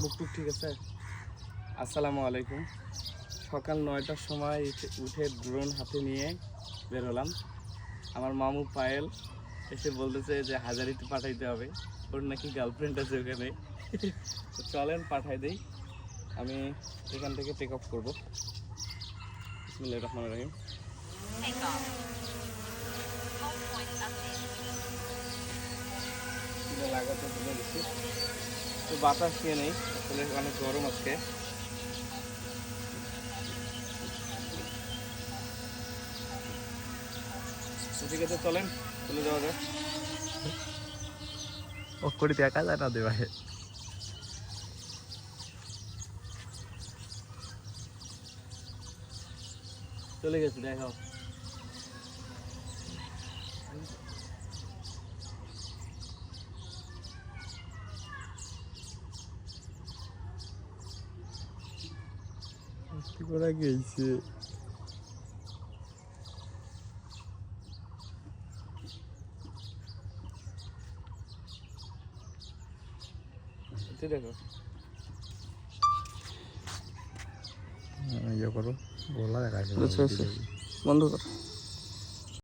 বুকটুক ঠিক আছে? আসসালামু আলাইকুম। সকাল নয়টার সময় উঠে- ড্রোন হাতে নিয়ে বেরোলাম আমার মামু পায়েল এসে বলতেছে যে হাজারিতে পাঠাইতে হবে। ওর নাকি গার্লফ্রেন্ড আছে ওখানে। চলেন পাঠাই দেই। আমি এখান থেকে টেক অফ করব। বিসমিল্লাহির রহমানির রহিম। লাগাতে ভুলে গেছি তো বাতাস খেয়ে নেই আসলে অনেক গরম আজকে। ঠিক আছে চলেন চলে যাওয়া যাক। ও করে যায় না দে ভাই। চলে গেছি দেখাও। কি করে গেছে তুই দেখো ইয়ে করো গোলা দেখা আচ্ছা, আচ্ছা। বন্ধ কর